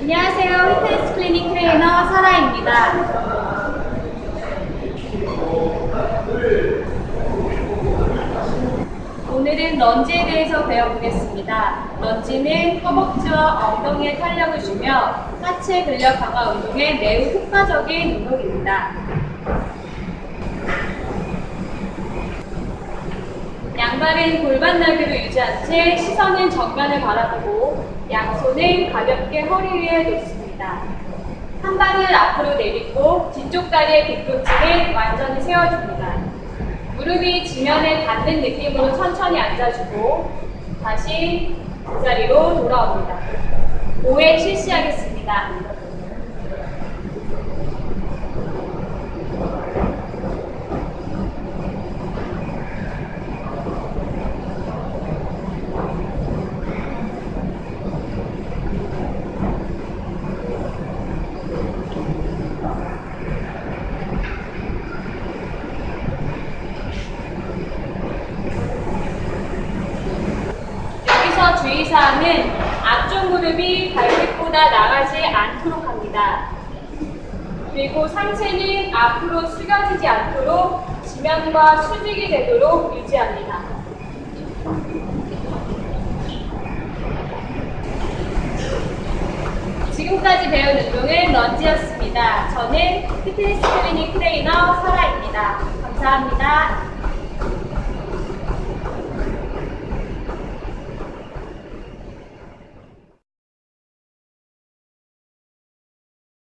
안녕하세요. 피트니스 클리닉 트레이너 사라입니다. 오늘은 런지에 대해서 배워보겠습니다. 런지는 허벅지와 엉덩이에 탄력을 주며 하체 근력 강화 운동에 매우 효과적인 운동입니다. 양발은 골반 넓이로 유지한 채 시선은 정면을 바라보고 양손은 가볍게 허리 위에 놓습니다. 한 발을 앞으로 내딛고 뒤쪽 다리의 뒤꿈치를 완전히 세워줍니다. 무릎이 지면에 닿는 느낌으로 천천히 앉아주고 다시 제자리로 돌아옵니다. 5회 실시하겠습니다. 여기서 주의사항은 앞쪽 무릎이 발끝보다 나가지 않도록 합니다. 그리고 상체는 앞으로 숙여지지 않도록 지면과 수직이 되도록 유지합니다. 지금까지 배운 운동은 런지였습니다. 저는 피트니스 클리닉 트레이너 설아입니다. 감사합니다.